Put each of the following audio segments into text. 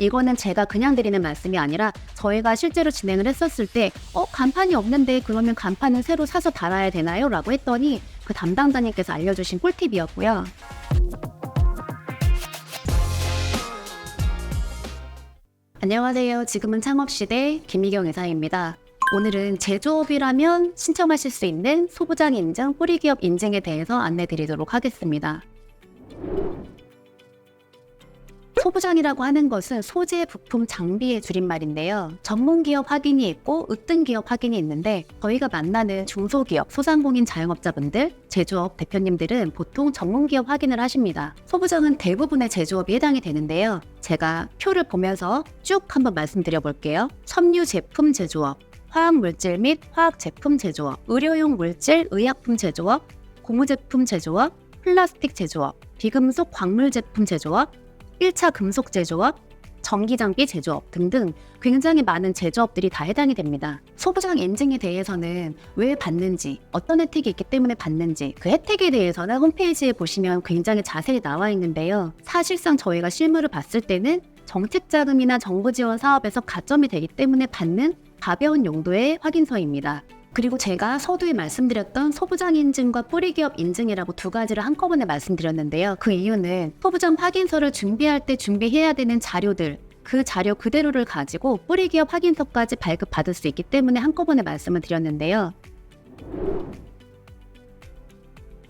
이거는 제가 그냥 드리는 말씀이 아니라 저희가 실제로 진행을 했었을 때 어, 간판이 없는데 그러면 간판은 새로 사서 달아야 되나요? 라고 했더니 그 담당자님께서 알려주신 꿀팁이었고요. 안녕하세요. 지금은 창업시대 김미경 의사입니다. 오늘은 제조업이라면 신청하실 수 있는 소부장 인증, 뿌리기업 인증에 대해서 안내 드리도록 하겠습니다. 소부장이라고 하는 것은 소재, 부품, 장비의 줄임말인데요. 전문 기업 확인이 있고 으뜸 기업 확인이 있는데 저희가 만나는 중소기업, 소상공인 자영업자분들, 제조업 대표님들은 보통 전문 기업 확인을 하십니다. 소부장은 대부분의 제조업이 해당이 되는데요. 제가 표를 보면서 쭉 한번 말씀드려 볼게요. 첨유 제품 제조업, 화학 물질 및 화학 제품 제조업, 의료용 물질, 의약품 제조업, 고무 제품 제조업, 플라스틱 제조업, 비금속 광물 제품 제조업, 1차 금속 제조업, 전기장비 제조업 등등 굉장히 많은 제조업들이 다 해당이 됩니다. 소부장 인증에 대해서는 왜 받는지, 어떤 혜택이 있기 때문에 받는지, 그 혜택에 대해서는 홈페이지에 보시면 굉장히 자세히 나와 있는데요. 사실상 저희가 실물을 봤을 때는 정책 자금이나 정부 지원 사업에서 가점이 되기 때문에 받는 가벼운 용도의 확인서입니다. 그리고 제가 서두에 말씀드렸던 소부장 인증과 뿌리기업 인증이라고 두 가지를 한꺼번에 말씀드렸는데요. 그 이유는 소부장 확인서를 준비할 때 준비해야 되는 자료들, 그 자료 그대로를 가지고 뿌리기업 확인서까지 발급받을 수 있기 때문에 한꺼번에 말씀을 드렸는데요.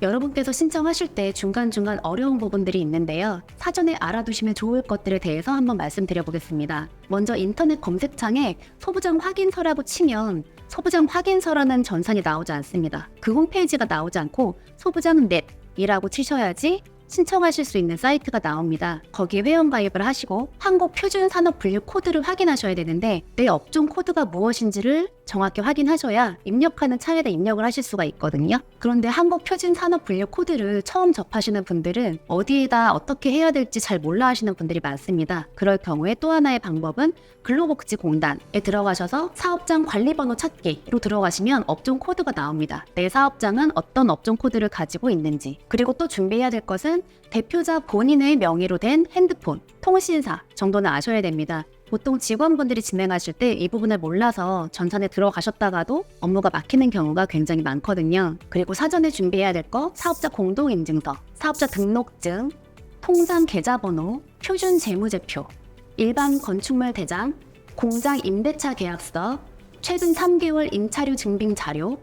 여러분께서 신청하실 때 중간중간 어려운 부분들이 있는데요. 사전에 알아두시면 좋을 것들에 대해서 한번 말씀드려 보겠습니다. 먼저 인터넷 검색창에 소부장 확인서라고 치면 소부장 확인서라는 전산이 나오지 않습니다. 그 홈페이지가 나오지 않고 소부장 넷이라고 치셔야지 신청하실 수 있는 사이트가 나옵니다. 거기에 회원 가입을 하시고 한국 표준 산업 분류 코드를 확인하셔야 되는데 내 업종 코드가 무엇인지를 정확히 확인하셔야 입력하는 창에다 입력을 하실 수가 있거든요. 그런데 한국 표준 산업 분류 코드를 처음 접하시는 분들은 어디에다 어떻게 해야 될지 잘 몰라 하시는 분들이 많습니다. 그럴 경우에 또 하나의 방법은 근로복지공단에 들어가셔서 사업장 관리번호 찾기로 들어가시면 업종 코드가 나옵니다. 내 사업장은 어떤 업종 코드를 가지고 있는지 그리고 또 준비해야 될 것은 대표자 본인의 명의로 된 핸드폰, 통신사 정도는 아셔야 됩니다. 보통 직원분들이 진행하실 때 이 부분을 몰라서 전산에 들어가셨다가도 업무가 막히는 경우가 굉장히 많거든요. 그리고 사전에 준비해야 될 거 사업자 공동인증서, 사업자 등록증, 통장 계좌번호, 표준 재무제표, 일반 건축물 대장, 공장 임대차 계약서, 최근 3개월 임차료 증빙 자료,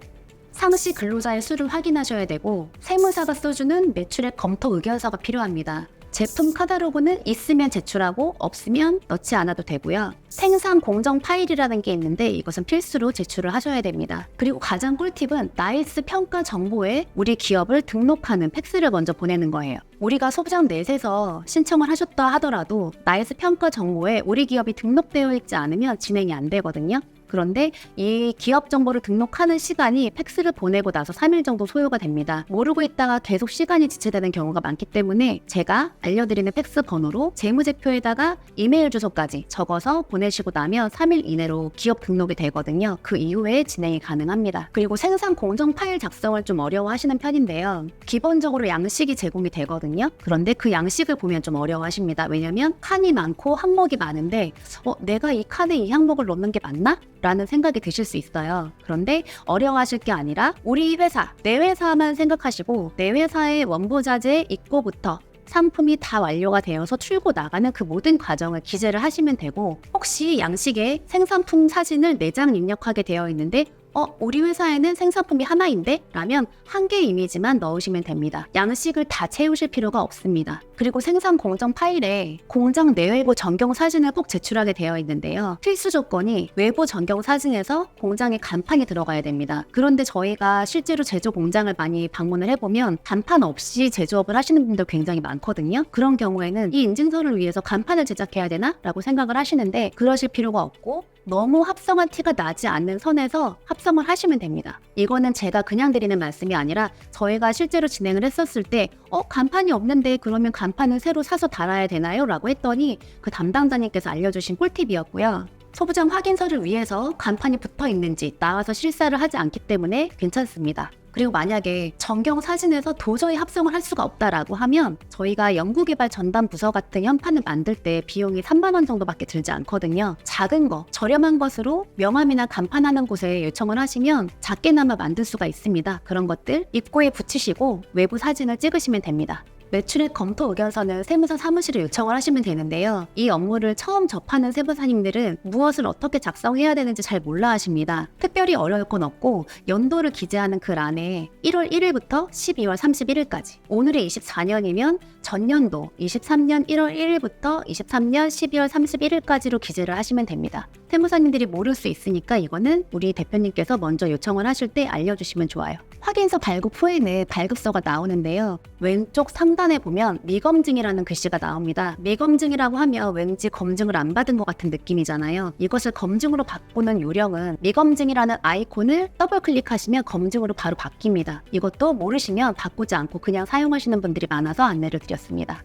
상시 근로자의 수를 확인하셔야 되고 세무사가 써주는 매출액 검토 의견서가 필요합니다. 제품 카탈로그는 있으면 제출하고 없으면 넣지 않아도 되고요. 생산 공정 파일이라는 게 있는데 이것은 필수로 제출을 하셔야 됩니다. 그리고 가장 꿀팁은 나이스 평가 정보에 우리 기업을 등록하는 팩스를 먼저 보내는 거예요. 우리가 소부장 넷에서 신청을 하셨다 하더라도 나이스 평가 정보에 우리 기업이 등록되어 있지 않으면 진행이 안 되거든요. 그런데 이 기업 정보를 등록하는 시간이 팩스를 보내고 나서 3일 정도 소요가 됩니다. 모르고 있다가 계속 시간이 지체되는 경우가 많기 때문에 제가 알려드리는 팩스 번호로 재무제표에다가 이메일 주소까지 적어서 보내시고 나면 3일 이내로 기업 등록이 되거든요. 그 이후에 진행이 가능합니다. 그리고 생산 공정 파일 작성을 좀 어려워하시는 편인데요. 기본적으로 양식이 제공이 되거든요. 그런데 그 양식을 보면 좀 어려워하십니다. 왜냐면 칸이 많고 항목이 많은데 어, 내가 이 칸에 이 항목을 넣는 게 맞나? 라는 생각이 드실 수 있어요. 그런데 어려워하실 게 아니라 우리 회사, 내 회사만 생각하시고 내 회사의 원부자재 입고부터 상품이 다 완료가 되어서 출고 나가는 그 모든 과정을 기재를 하시면 되고 혹시 양식에 생산품 사진을 4장 입력하게 되어 있는데 어, 우리 회사에는 생산품이 하나인데? 라면 한개 이미지만 넣으시면 됩니다. 양식을 다 채우실 필요가 없습니다. 그리고 생산 공정 파일에 공장 내외부 전경 사진을 꼭 제출하게 되어 있는데요. 필수 조건이 외부 전경 사진에서 공장에 간판이 들어가야 됩니다. 그런데 저희가 실제로 제조 공장을 많이 방문을 해보면 간판 없이 제조업을 하시는 분들 굉장히 많거든요. 그런 경우에는 이 인증서를 위해서 간판을 제작해야 되나? 라고 생각을 하시는데 그러실 필요가 없고 너무 합성한 티가 나지 않는 선에서 합성을 하시면 됩니다. 이거는 제가 그냥 드리는 말씀이 아니라 저희가 실제로 진행을 했었을 때 어, 간판이 없는데 그러면 간판은 새로 사서 달아야 되나요? 라고 했더니 그 담당자님께서 알려주신 꿀팁이었고요. 소부장 확인서를 위해서 간판이 붙어 있는지 나와서 실사를 하지 않기 때문에 괜찮습니다. 그리고 만약에 전경 사진에서 도저히 합성을 할 수가 없다라고 하면 저희가 연구개발 전담 부서 같은 현판을 만들 때 비용이 3만 원 정도밖에 들지 않거든요. 작은 거, 저렴한 것으로 명함이나 간판하는 곳에 요청을 하시면 작게나마 만들 수가 있습니다. 그런 것들 입구에 붙이시고 외부 사진을 찍으시면 됩니다. 매출액 검토 의견서는 세무사 사무실에 요청을 하시면 되는데요. 이 업무를 처음 접하는 세무사님들은 무엇을 어떻게 작성해야 되는지 잘 몰라 하십니다. 특별히 어려울 건 없고 연도를 기재하는 글 안에 1월 1일부터 12월 31일까지 오늘의 24년이면 전년도 23년 1월 1일부터 23년 12월 31일까지로 기재를 하시면 됩니다. 세무사님들이 모를 수 있으니까 이거는 우리 대표님께서 먼저 요청을 하실 때 알려주시면 좋아요. 확인서 발급 후에는 발급서가 나오는데요. 왼쪽 상단에 보면 미검증이라는 글씨가 나옵니다. 미검증이라고 하면 왠지 검증을 안 받은 것 같은 느낌이잖아요. 이것을 검증으로 바꾸는 요령은 미검증이라는 아이콘을 더블 클릭하시면 검증으로 바로 바뀝니다. 이것도 모르시면 바꾸지 않고 그냥 사용하시는 분들이 많아서 안내를 드렸습니다.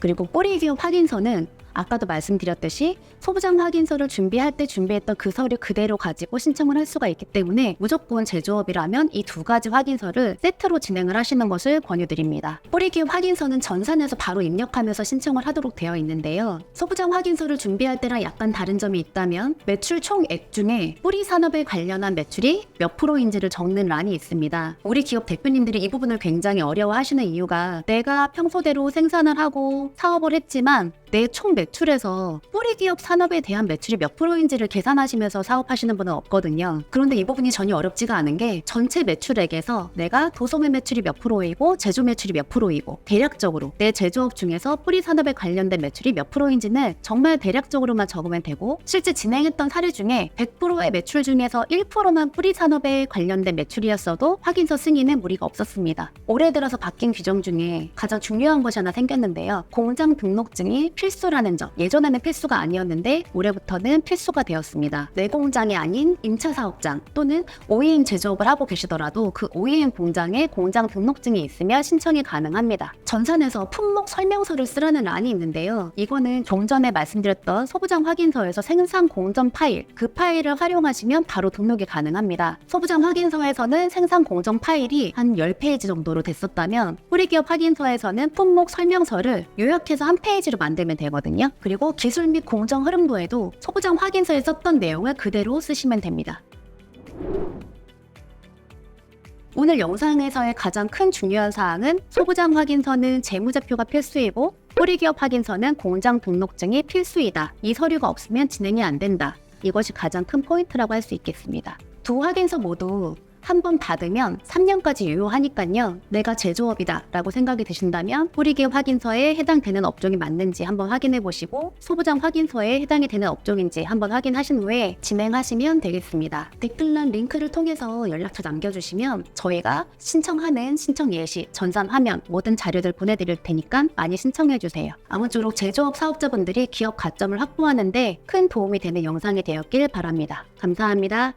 그리고 기업 확인서는 아까도 말씀드렸듯이 소부장 확인서를 준비할 때 준비했던 그 서류 그대로 가지고 신청을 할 수가 있기 때문에 무조건 제조업이라면 이 두 가지 확인서를 세트로 진행을 하시는 것을 권유드립니다. 뿌리기업 확인서는 전산에서 바로 입력하면서 신청을 하도록 되어 있는데요. 소부장 확인서를 준비할 때랑 약간 다른 점이 있다면 매출 총액 중에 뿌리 산업에 관련한 매출이 몇 프로인지를 적는 란이 있습니다. 우리 기업 대표님들이 이 부분을 굉장히 어려워하시는 이유가 내가 평소대로 생산을 하고 사업을 했지만 내 총 매출에서 뿌리 기업 산업에 대한 매출이 몇 프로인지를 계산하시면서 사업하시는 분은 없거든요. 그런데 이 부분이 전혀 어렵지가 않은 게 전체 매출액에서 내가 도소매 매출이 몇 프로이고 제조 매출이 몇 프로이고 대략적으로 내 제조업 중에서 뿌리 산업에 관련된 매출이 몇 프로인지는 정말 대략적으로만 적으면 되고 실제 진행했던 사례 중에 100%의 매출 중에서 1%만 뿌리 산업에 관련된 매출이었어도 확인서 승인은 무리가 없었습니다. 올해 들어서 바뀐 규정 중에 가장 중요한 것이 하나 생겼는데요. 공장 등록증이 필 수라는 점. 예전에는 필수가 아니었는데 올해부터는 필수가 되었습니다. 내 공장이 아닌 임차 사업장 또는 OEM 제조업을 하고 계시더라도 그 OEM 공장에 공장 등록증이 있으면 신청이 가능합니다. 전산에서 품목 설명서를 쓰라는 란이 있는데요. 이거는 좀 전에 말씀드렸던 소부장 확인서에서 생산 공정 파일 그 파일을 활용하시면 바로 등록이 가능합니다. 소부장 확인서에서는 생산 공정 파일이 한 10페이지 정도로 됐었다면 뿌리기업 확인서에서는 품목 설명서를 요약해서 한 페이지로 만들 면 되거든요. 그리고 기술 및 공정 흐름도에도 소부장 확인서에 썼던 내용을 그대로 쓰시면 됩니다. 오늘 영상에서의 가장 큰 중요한 사항은 소부장 확인서는 재무제표가 필수이고 뿌리기업 확인서는 공장 등록증이 필수이다. 이 서류가 없으면 진행이 안 된다. 이것이 가장 큰 포인트라고 할 수 있겠습니다. 두 확인서 모두 한 번 받으면 3년까지 유효하니까요. 내가 제조업이다 라고 생각이 드신다면 뿌리기업 확인서에 해당되는 업종이 맞는지 한번 확인해 보시고 소부장 확인서에 해당이 되는 업종인지 한번 확인하신 후에 진행하시면 되겠습니다. 댓글란 링크를 통해서 연락처 남겨주시면 저희가 신청하는 신청 예시, 전산 화면 모든 자료들 보내드릴 테니까 많이 신청해 주세요. 아무쪼록 제조업 사업자분들이 기업 가점을 확보하는데 큰 도움이 되는 영상이 되었길 바랍니다. 감사합니다.